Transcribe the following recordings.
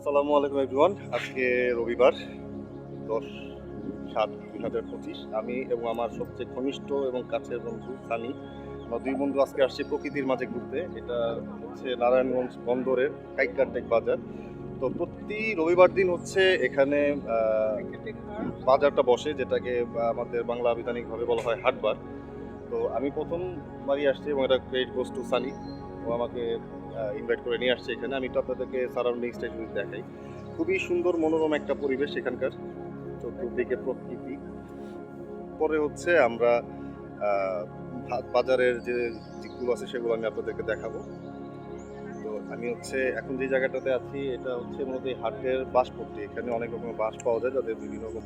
আসসালামু আলাইকুম এভরিওয়ান আজকে রবিবার, দশ সাত দুই হাজার পঁচিশ। আমি এবং আমার সবচেয়ে ঘনিষ্ঠ এবং কাছের বন্ধু সানি। আমরা দুই বন্ধু আজকে আসছি প্রকৃতির মাঝে ঘুরতে। এটা হচ্ছে নারায়ণগঞ্জ বন্দরের কাইকারটেক বাজার। তো প্রতি রবিবার দিন হচ্ছে এখানে বাজারটা বসে, যেটাকে আমাদের বাংলা আবিধানিকভাবে বলা হয় হাটবার। তো আমি প্রথমবারই আসছি এবং এটা ক্রেডিট গোস টু সানি। ও আমাকে ইনভাইট করে নিয়ে আসছে এখানে। আমি তো আপনাদেরকে সারাউন্ডিংসটা যদি দেখাই। খুবই সুন্দর, মনোরম একটা পরিবেশ এখানকার। চতুর্দিকে প্রকৃতি। পরে হচ্ছে আমরা বাজারের যে দিকগুলো আছে সেগুলো আমি আপনাদেরকে দেখাবো। তো আমি হচ্ছে এখন যে জায়গাটাতে আছি, এটা হচ্ছে মূলত হাটের বাঁশপট্টি। এখানে অনেক রকমের বাঁশ পাওয়া যায়, যাদের বিভিন্ন রকম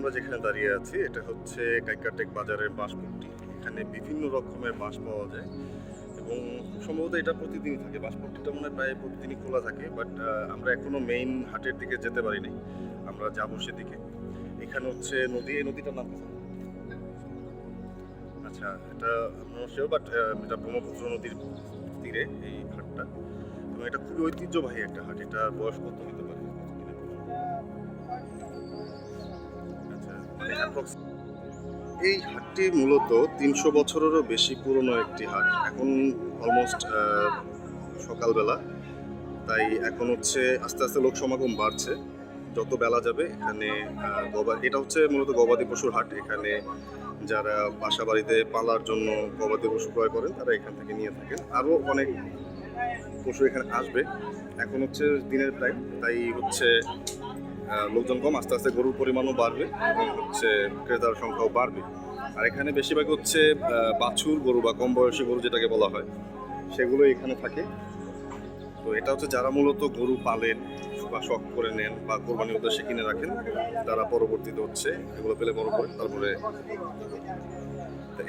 আমরা যেখানে দাঁড়িয়ে আছি, এটা হচ্ছে কাইকাটেক বাজারের বাঁশপট্টি এখানে বিভিন্ন রকমের বাঁশ পাওয়া যায় এবং সম্ভবত এটা প্রতিদিনই থাকে। বাঁশপট্টিটা মনে হয় প্রায় প্রতিদিনই খোলা থাকে বাট আমরা এখনও মেইন হাটের দিকে যেতে পারি নাই আমরা যাব সেদিকে। এখানে হচ্ছে নদী, এই নদীটার নাম আচ্ছা এটা আমরা বাট এটা ব্রহ্মপুত্র নদীর তীরে এই হাটটা। এবং এটা খুবই ঐতিহ্যবাহী একটা হাট। এটা বয়স কত হতে পারে? এই হাটটি মূলত তিনশো বছরেরও বেশি পুরনো একটি হাট। এখন অলমোস্ট সকালবেলা। তাই এখন হচ্ছে আস্তে আস্তে লোক সমাগম বাড়ছে। যত বেলা যাবে এখানে এটা হচ্ছে মূলত গবাদি পশুর হাট। এখানে যারা বাসা বাড়িতে পালার জন্য গবাদি পশু ক্রয় করেন, তারা এখান থেকে নিয়ে থাকেন। আরও অনেক পশু এখানে আসবে। এখন হচ্ছে দিনের টাইম তাই হচ্ছে লোকজন কম, আস্তে আস্তে গরুর পরিমাণও বাড়বে হচ্ছে ক্রেতার সংখ্যাও বাড়বে। আর এখানে বেশিরভাগ হচ্ছে বাছুর গরু বা কম বয়সী গরু যেটাকে বলা হয় সেগুলো এখানে থাকে। তো এটা হচ্ছে যারা মূলত গরু পালেন বা শখ করে নেন বা কোরবানির উদ্দেশ্যে কিনে রাখেন, তারা পরবর্তীতে হচ্ছে এগুলো পেলে বড় করেন তারপরে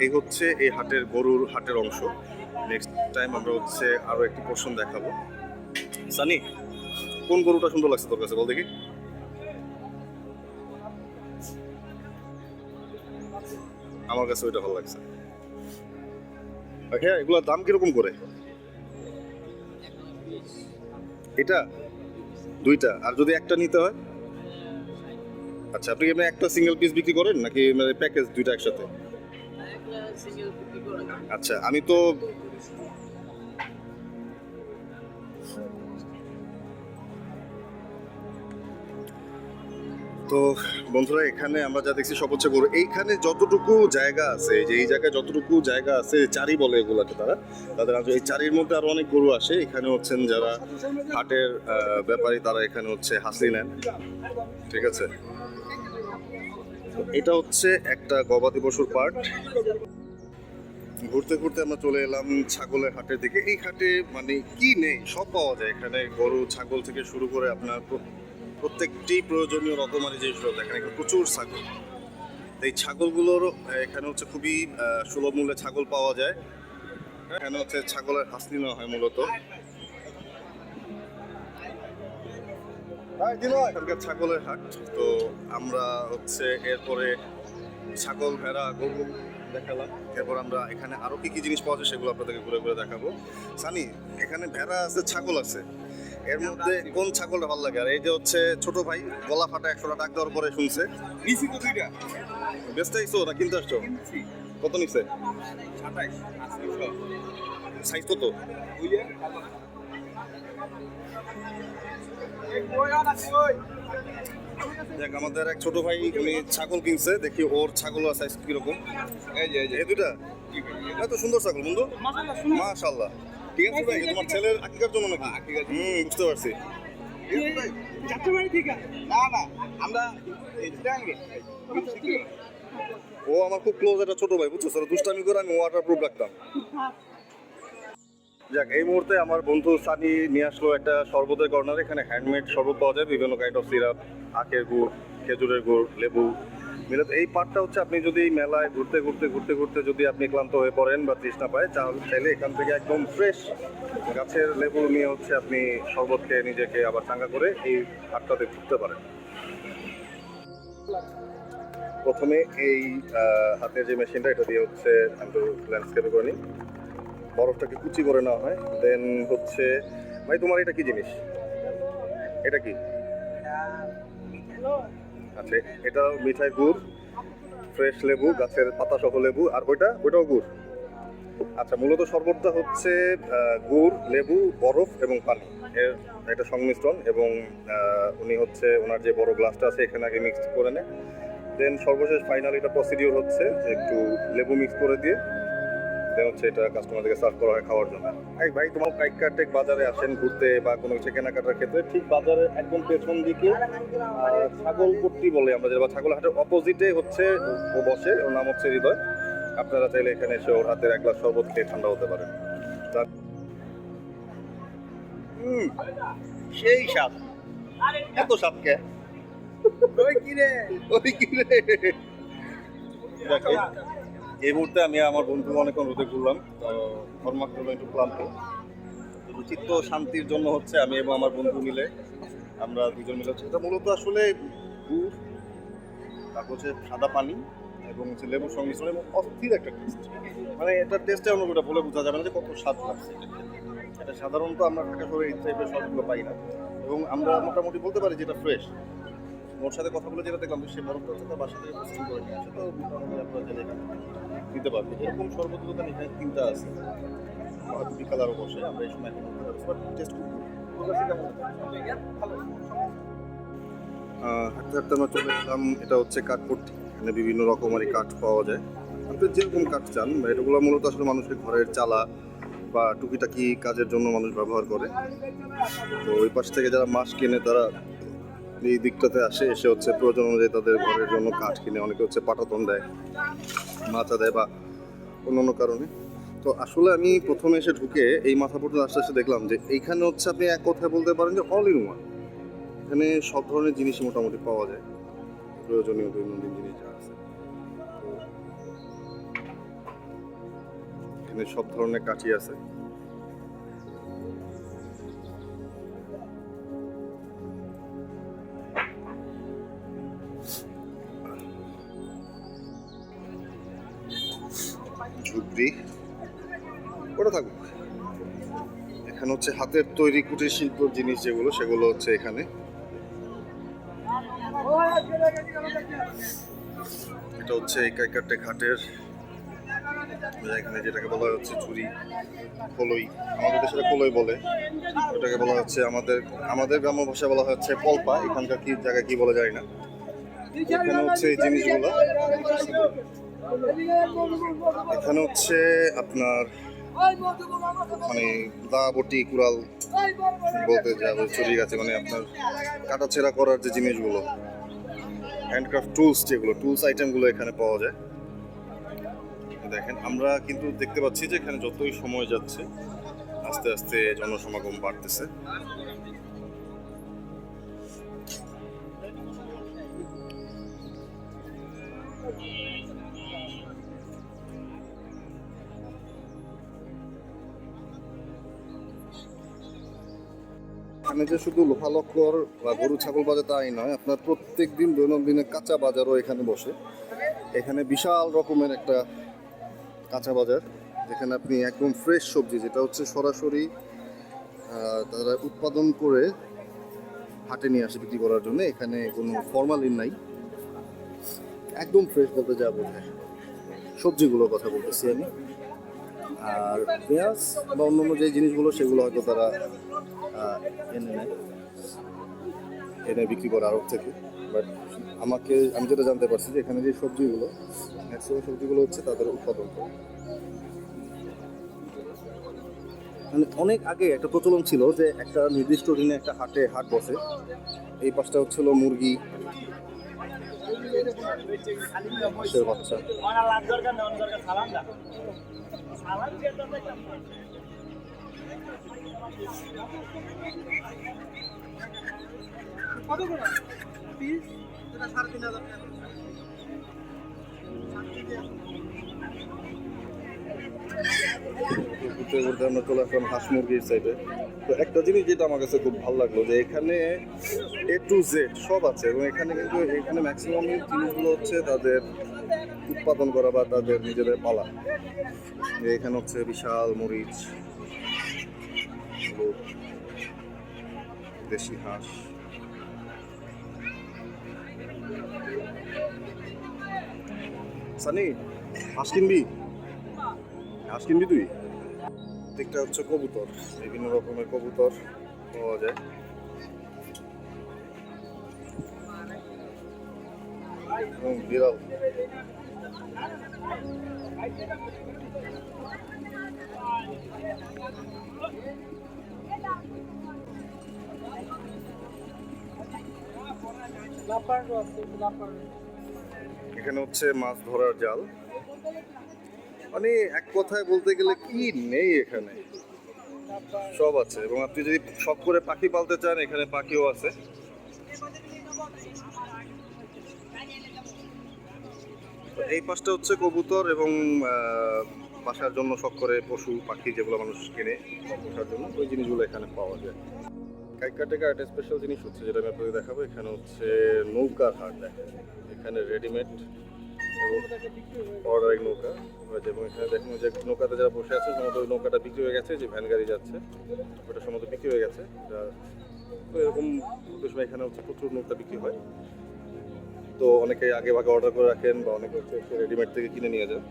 এই হচ্ছে এই হাটের গরুর হাটের অংশ। নেক্সট টাইম আমরা হচ্ছে আরও একটি পোর্শন দেখাবো। সানি, কোন গরুটা সুন্দর লাগছে তোর কাছে? বল দেখি। আমার কাছে ওইটা ভালো লাগছে। হ্যাঁ এগুলোর দাম কীরকম করে? এটা? দুইটা? আর যদি একটা নিতে হয়? আচ্ছা আপনি কি একটা সিঙ্গেল পিস বিক্রি করেন নাকি মানে প্যাকেজ দুইটা একসাথে? আচ্ছা আমি তো তো বন্ধুরা, এখানে আমরা যা দেখছি সব হচ্ছে গরু। এইখানে যতটুকু জায়গা আছে যে এই জায়গায় যতটুকু জায়গা আছে, চারি বলে এগুলাকে তারা। তাদের এই চারির মধ্যে আরও অনেক গরু আসে। এখানে হচ্ছেন যারা হাটের ব্যাপারী, তারা এখানে হচ্ছে হাসি নেন। ঠিক আছে? এটা হচ্ছে একটা গবাদি পশুর পার্ট। ঘুরতে ঘুরতে আমরা চলে এলাম ছাগলের হাটের দিকে। এই হাটে মানে কি নেই? সব পাওয়া যায়। এখানে গরু, ছাগল থেকে শুরু করে আপনার প্রত্যেকটি প্রয়োজনীয় রকমারি জিনিসগুলো দেখেন এখানে প্রচুর ছাগল। এই ছাগলগুলোর এখানে হচ্ছে খুবই সুলভ মূল্যে ছাগল পাওয়া যায়। এখানে হচ্ছে ছাগলের হাসলি নেওয়া হয় মূলত। এখানকার ছাগলের হাট তো আমরা হচ্ছে এরপরে ছাগল ভেড়া গরু দেখালাম। এরপর আমরা এখানে আরও কি কি জিনিস পাওয়া যায় সেগুলো আপনাদেরকে ঘুরে ঘুরে দেখাবো। সানি এখানে ভেড়া আছে ছাগল আছে। এর মধ্যে কোন ছাগলটা ভালো লাগে? আর এই যে হচ্ছে ছোট ভাই গলা ফাটা একশোটা ডাক দেওয়ার পরে শুনছে। নিছি তো দুইটা। বেচতে আইসো না কিনতে আসছো? কত নিচ্ছে সাইজ কত? দেখ আমাদের এক ছোট ভাই উনি ছাগল কিনছে দেখি ওর ছাগল সাইজ কীরকম। এই দুইটা? এত সুন্দর ছাগল বন্ধু। মাশাআল্লাহ। ঠিক আছে ভাই তোমার ছেলের আকিকার জন্য নাকি? আকিকার হুম বুঝতে পারছি। যাত্রাবাড়ি থেকে? না না আমরা ও আমার খুব ক্লোজ একটা ছোট ভাই বুঝছ? স্যার দুষ্টামি করে আমি ওয়াটার প্রুফ রাখতাম যাক এই মুহূর্তে আমার বন্ধু সানি নিয়ে আসলো একটা শরবতের কর্নার। এখানে হ্যান্ডমেড শরবত পাওয়া যায় বিভিন্ন কাইন্ড অফ সিরাপ আখের গুড় খেজুরের গুড় লেবু। মিলাদ এই পার্টটা হচ্ছে আপনি যদি মেলায় ঘুরতে ঘুরতে ঘুরতে ঘুরতে যদি আপনি ক্লান্ত হয়ে পড়েন বা তৃষ্ণা পায়, তাহলে চাইলে এখান থেকে একদম ফ্রেশ গাছের লেবু নিয়ে হচ্ছে আপনি শরবত খেয়ে নিজেকে আবার চাঙ্গা করে এই হাটটাতে ঘুরতে পারেন। প্রথমে এই হাতের যে মেশিনটা এটা দিয়ে হচ্ছে আমি একটু ল্যান্ডস্কেপে করে নিই বরফটাকে কুচি করে নেওয়া হয়। দেন হচ্ছে, ভাই তোমার এটা কি জিনিস? এটা কি? আচ্ছা এটা মিঠাই গুড়, ফ্রেশ লেবু, গাছের পাতা সহ লেবু, আর ওইটা, ওইটাও গুড়। আচ্ছা মূলত শরবতটা হচ্ছে গুড়, লেবু, বরফ এবং পানি। এর একটা সংমিশ্রণ এবং উনি হচ্ছে ওনার যে বড় গ্লাসটা আছে, এখানে আগে মিক্স করে নেয়। দেন সর্বশেষ ফাইনাল এটা প্রসিডিওর হচ্ছে একটু লেবু মিক্স করে দিয়ে দেন হচ্ছে এটা কাস্টমারদেরকে সার্ভ করা হয় খাওয়ার জন্য। এই ভাই তোমার কাইকাটেক বাজারে আসেন ঘুরতে বা কোনো কিছু কেনাকাটার ক্ষেত্রে ঠিক বাজারের একদম পেছন দিকে ছাগলপট্টি বলে আমরা যেটা বা ছাগল হাটের অপোজিটে হচ্ছে ও বসে ওর নাম হচ্ছে হৃদয়। আপনারা চাইলে এখানে এসে ওর হাতের এক গ্লাস শরবত খেয়ে ঠান্ডা হতে পারেন। সেই স্বাদ। এত স্বাদ কে? ওই কি রে? ওই কি রে? দেখে, এই মুহূর্তে আমি আমার বন্ধু অনেকক্ষণ রোদে ঘুরলাম ধর্মাক্ত একটু ক্লান্ত। চিত্ত শান্তির জন্য হচ্ছে আমি এবং আমার বন্ধু মিলে আমরা দুজন মিলে হচ্ছে এটা মূলত আসলে গুড়, তারপর হচ্ছে সাদা পানি এবং হচ্ছে লেবুর সংমিশ্রণ এবং অস্থির একটা টেস্ট মানে এটার টেস্টে অন্যটা বলে বোঝা যাবে না যে কত স্বাদ লাগছে। এটা সাধারণত আমরা ঢাকা শহরে এই টাইপের সবগুলো পাই না। এবং আমরা মোটামুটি বলতে পারি যেটা ফ্রেশ ওর সাথে কথা বলে যেটা দেখলাম সে বরফটা হচ্ছে তার বাসা থেকে প্রস্তুত করে নিয়ে আসে, তো মোটামুটি আপনারা এখানে দিতে পারবেন এরকম সর্বত দোকান এখানে তিনটা আছে। আর দুটি কালারও বসে আমরা এই সময় টেস্ট হাঁটতে হাঁটতে আমরা চলে এলাম। এটা হচ্ছে কাঠপট্টি। এখানে বিভিন্ন রকমারি কাঠ পাওয়া যায়। আপনি যেরকম কাঠ চান এটাগুলো মূলত আসলে মানুষের ঘরের চালা বা টুকিটাকি কাজের জন্য মানুষ ব্যবহার করে। তো ওই পাশ থেকে যারা মাছ কিনে, তারা এই দিকটাতে আসে। এসে হচ্ছে প্রয়োজন অনুযায়ী তাদের ঘরের জন্য কাঠ কিনে। অনেকে হচ্ছে পাটাতন দেয়। মাথা দেয় বা অন্যান্য কারণে। তো আসলে আমি প্রথমে এসে ঢুকে এই মাথা পর্যন্ত আস্তে আস্তে দেখলাম যে এইখানে হচ্ছে আপনি এক কথায় বলতে পারেন যে অল ইন ওয়ান এখানে সব ধরনের জিনিসই মোটামুটি পাওয়া যায়। প্রয়োজনীয় দৈনন্দিন জিনিস যা আছে। এখানে সব ধরনের কাঠি আছে। হচ্ছে হাতের তৈরি কুটির শিল্প জিনিস যেগুলো, সেগুলো হচ্ছে এখানে। এটা হচ্ছে এই কাইকারটে ঘাটের এখানে যেটাকে বলা হচ্ছে চুরি কলই আমাদের দেশে কলই বলে। ওটাকে বলা হচ্ছে আমাদের আমাদের গ্রাম্য ভাষায় বলা হচ্ছে পলপা। এখানকার কি, জায়গায় কি বলা যায় না। এখানে হচ্ছে এই জিনিসগুলো। এখানে হচ্ছে আপনার মানে দা বটি কুড়াল বলতে যা চুরি গেছে মানে আপনার কাটাছেড়া করার যে জিনিসগুলো হ্যান্ডক্রাফট টুলস যেগুলো টুলস আইটেমগুলো এখানে পাওয়া যায়। দেখেন, আমরা কিন্তু দেখতে পাচ্ছি যে এখানে যতই সময় যাচ্ছে, আস্তে আস্তে জনসমাগম বাড়তেছে। এখানে যে শুধু লোহালক্কর বা গরু ছাগল বাজার তাই নয়, আপনার প্রত্যেক দিন দৈনন্দিনের কাঁচা বাজারও এখানে বসে। এখানে বিশাল রকমের একটা কাঁচা বাজার, যেখানে আপনি একদম ফ্রেশ সবজি, যেটা হচ্ছে সরাসরি তারা উৎপাদন করে হাটে নিয়ে আসে বিক্রি করার জন্য। এখানে কোনো ফর্মালিন নাই। একদম ফ্রেশ বলতে যা বোঝায়। সবজিগুলোর কথা বলতেছি আমি। আর পেঁয়াজ বা অন্যান্য যে জিনিসগুলো, সেগুলো হয়তো তারা এনে নেয়, এনে বিক্রি করে আড়ত থেকে। বাট আমাকে, আমি যেটা জানতে পারছি যে এখানে যে সবজিগুলো, ম্যাক্সিমাম সবজিগুলো হচ্ছে তাদের উৎপাদন করে। মানে অনেক আগে একটা প্রচলন ছিল যে একটা নির্দিষ্ট দিনে একটা হাটে হাট বসে। এই পাশটা হচ্ছিল মুরগি বাচ্চা? কত করে পিস সাড়ে তিন হাজার টাকা। চলে হাঁস তো একটা জিনিস যেটা আমার কাছে খুব ভালো লাগল যে এখানে এ টু জেড সব আছে এবং এখানে কিন্তু জিনিসগুলো হচ্ছে তাদের উৎপাদন করা বা তাদের নিজেদের পালা। এখানে হচ্ছে বিশাল মরিচ দেশি হাঁস। সানি, হাঁস কিনবি? হাঁস কিনবি তুই? দিকটা হচ্ছে কবুতর, বিভিন্ন রকমের কবুতর পাওয়া যায়। এবং বিড়াল এখানে হচ্ছে মাছ ধরার জাল। মানে এক কথায় বলতে গেলে কি নেই এখানে? সব আছে এবং আপনি যদি শখ করে পাখি পালতে চান, এখানে পাখিও আছে। এই পাশটা হচ্ছে কবুতর এবং বাসার জন্য শখ করে পশু, পাখি যেগুলো মানুষ কিনে পোষার জন্য, ওই জিনিসগুলো এখানে পাওয়া যায়। কাইকাটেকা একটা স্পেশাল জিনিস হচ্ছে যেটা আমি আপনাদের দেখাবো, এখানে হচ্ছে নৌকার হাট দেখেন। এখানে রেডিমেড অর্ডারিং নৌকা হয়েছে এবং এখানে দেখুন যে নৌকাতে যারা বসে আছে, সম্ভবত ওই নৌকাটা বিক্রি হয়ে গেছে, যে ভ্যান গাড়ি যাচ্ছে, ওটা সম্ভবত বিক্রি হয়ে গেছে। এরকম সময় এখানে হচ্ছে প্রচুর নৌকা বিক্রি হয়। তো অনেকে আগে ভাগে অর্ডার করে রাখেন বা অনেকে হচ্ছে রেডিমেড থেকে কিনে নিয়ে যান।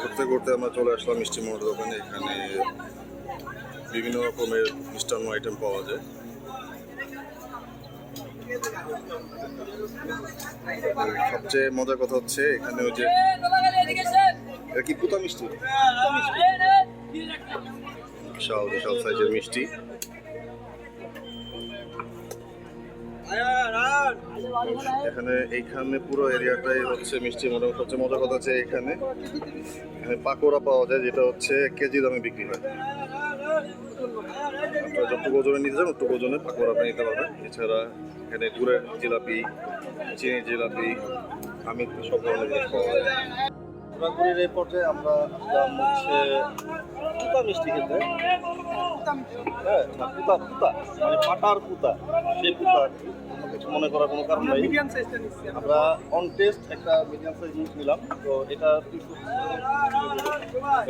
ঘুরতে ঘুরতে আমরা চলে আসলাম মিষ্টি মোড়ের দোকানে। এখানে বিভিন্ন রকমের মিষ্টান্ন আইটেম পাওয়া যায়। সবচেয়ে মজার কথা হচ্ছে এখানে ওই যে এটা কি পুতা মিষ্টি? বিশাল বিশাল সাইজের মিষ্টি। এখানে এইখানে পুরো এরিয়াটাই হচ্ছে মিষ্টি মোটামুটি সবচেয়ে মজার কথা হচ্ছে এখানে। এখানে পাকোড়া পাওয়া যায়, যেটা হচ্ছে কেজি দামে বিক্রি হয়। যতটুকু ওজনে নিতে চান অতটুকু ওজনে পাকোড়া আপনি নিতে পারবেন। এছাড়া এখানে গুড়ের জিলাপি চিনি জিলাপি আমি সব ধরনের জিনিস পাওয়া যায়। ঘোরাঘুরির এই পর্যায়ে আমরা আসলাম হচ্ছে পুতা মিষ্টি খেতে। হ্যাঁ পুতা পুতা মানে পাটার পুতা সেই পুতা আর কি। অন্য কিছু মনে করার কোনো কারণ নাই। আমরা। অন টেস্ট একটা মিডিয়াম সাইজ জিনিস নিলাম। তো এটা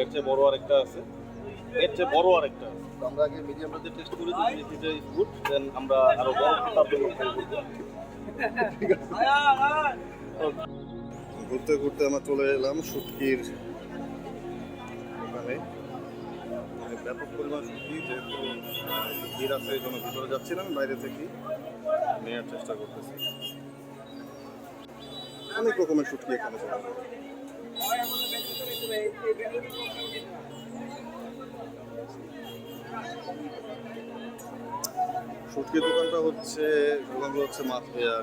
এর চেয়ে বড় আরেকটা আছে। এর চেয়ে বড় আরেকটা আছে। তো আমরা আগে টেস্ট গুড দেন আমরা আরও ঘুরতে ঘুরতে আমরা চলে এলাম শুটকির ওখানে মানে ব্যাপক পরিমাণ শুটকি, যেহেতু ভিড় আছে, এই জন্য ভিতরে যাচ্ছিলাম, বাইরে থেকে নেওয়ার চেষ্টা করতেছি। অনেক রকমের শুটকি এখানে যায়। শুটকির দোকানটা হচ্ছে দোকানগুলো হচ্ছে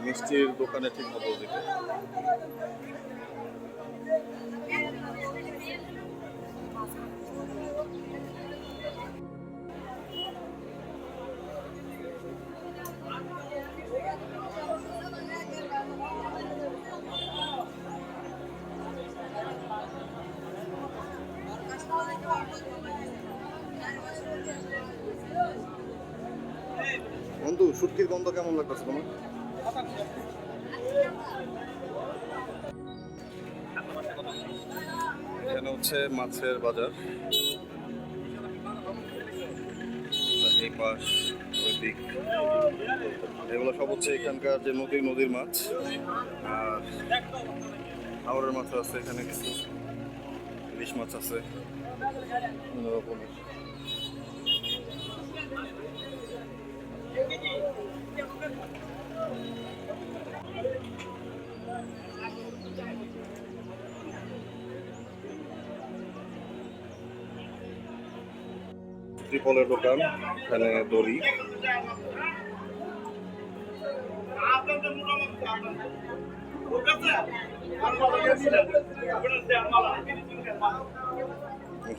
মিষ্টির দোকানে ঠিক মতো বন্ধু শুটকির গন্ধ কেমন লাগতেছে তোমার? এখানে হচ্ছে মাছের বাজার। এগুলো সব হচ্ছে এখানকার যে নদীর নদীর মাছ। আর হাওড়ের মাছ আছে এখানে কিছু। ইলিশ মাছ আছে। ত্রিপলের দোকান, এখানে দড়ি।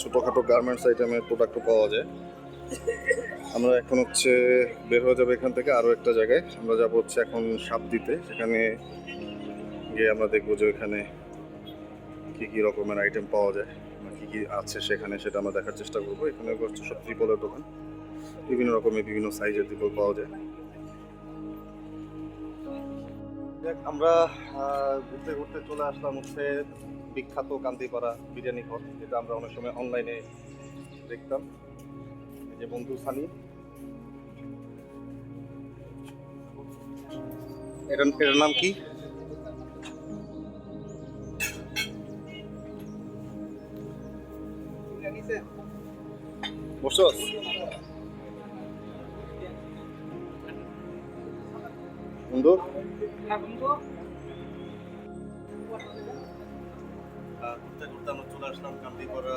ছোটখাটো গার্মেন্টস আইটেমের প্রোডাক্টও পাওয়া যায়। আমরা এখন হচ্ছে বের হয়ে যাব এখান থেকে আরও একটা জায়গায়। আমরা যাব হচ্ছে এখন সাপ দিতে সেখানে গিয়ে আমরা দেখব যে ওইখানে কী কী রকমের আইটেম পাওয়া যায়। কী কী আছে সেখানে সেটা আমরা দেখার চেষ্টা করব। এখানে হচ্ছে সব ত্রিপলের দোকান। বিভিন্ন রকমের বিভিন্ন সাইজের ত্রিপল পাওয়া যায়। দেখ, আমরা ঘুরতে ঘুরতে চলে আসলাম হচ্ছে বিখ্যাত কান্তিপাড়া বিরিয়ানি ঘর যেটা আমরা অনেক সময় অনলাইনে দেখতাম। যে বন্ধু সানি। এটার এটার নাম কি? বসস বন্ধু ঘুরতে ঘুরতে চলে আসলাম কান্তিপাড়া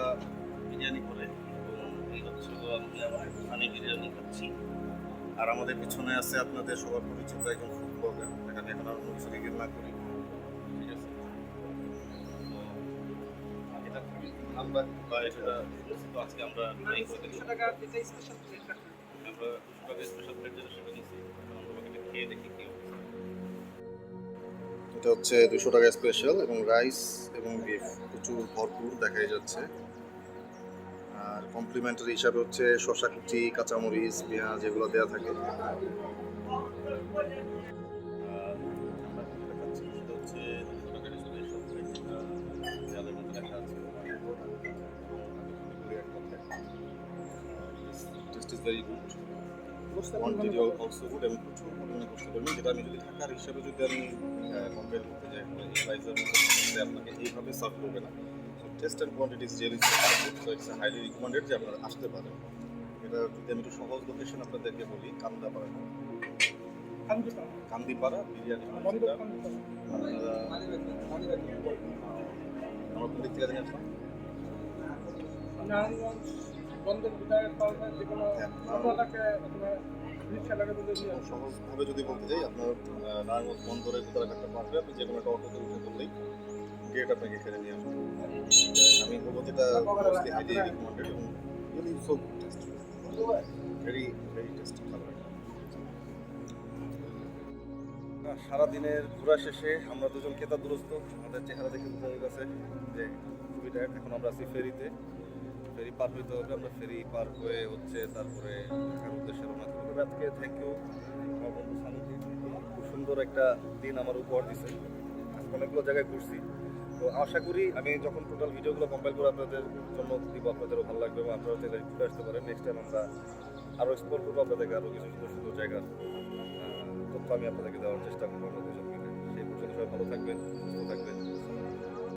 বিরিয়ানি আমি বিরিয়ানি খাচ্ছি আর আমাদের পিছনে আছে আপনাদের সবার পরিচিত একজন ফুড এখানে এখন আর কিছু না করি আমরা এটা আজকে আমরা টাকা এটা স্পেশাল আমরা স্পেশাল প্লেট যেটা সেটা নিচ্ছি আমরা এটা খেয়ে দেখি কি এটা হচ্ছে দুশো টাকা স্পেশাল এবং রাইস এবং বিফ প্রচুর ভরপুর দেখাই যাচ্ছে। আর কমপ্লিমেন্টারি হিসাবে হচ্ছে শসা কুচি কাঁচামরিচ পেঁয়াজ এগুলো দেওয়া থাকে। Very good quantity also good এবং প্রচুর পরিমাণে করতে পারবেন যেটা আমি যদি ঢাকার হিসাবে যদি আমি কম্পেয়ার করতে যাই এই মধ্যে আপনাকে এইভাবে সার্ভ করবে না। Taste and quantity is really so it's highly recommended যে আপনারা আসতে পারেন। এটা যদি আমি একটু সহজ লোকেশন আপনাদেরকে বলি কান্দাপাড়া। কান্দিপাড়া বিরিয়ানি কোন দিক থেকে আসলাম। বন্ধের বিধায়ক যে কোনো সহজভাবে যদি বলতে যাই আপনার নারায়ণগঞ্জ বন্দরের ভিতরে একটা পারবে আপনি যে কোনো একটা অটোতে উঠে বললেই গেট আপনাকে এখানে নিয়ে আসবে। আমি বলব যেটা হাইলি রিকমেন্ডেড এবং really so good taste very very tasty খাবার। সারাদিনের ঘোরা শেষে আমরা দুজন কেতাদুরস্ত আমাদের চেহারা দেখে বোঝা গেছে যে খুবই টায়ার্ড এখন আমরা আছি ফেরিতে। ফেরি পার হইতে হবে, আমরা ফেরি পার হয়ে হচ্ছে তারপরে ঢাকার উদ্দেশ্যে রওনা করব। আজকে থ্যাংক ইউ আমার বন্ধু খুব সুন্দর একটা দিন আমার উপহার দিছে অনেকগুলো জায়গায় ঘুরছি। তো আশা করি আমি যখন টোটাল ভিডিওগুলো কম্পাইল করে আপনাদের জন্য দিব, আপনাদেরও ভালো লাগবে এবং আপনারা চাইলে ঘুরে আসতে পারেন। নেক্সট টাইম আমরা আরও এক্সপ্লোর করব আপনাদেরকে আরও কিছু সুন্দর সুন্দর জায়গার তথ্য আমি আপনাদেরকে দেওয়ার চেষ্টা করব। আমরা দুজন সেই পর্যন্ত সবাই ভালো থাকবেন, সুস্থ থাকবেন।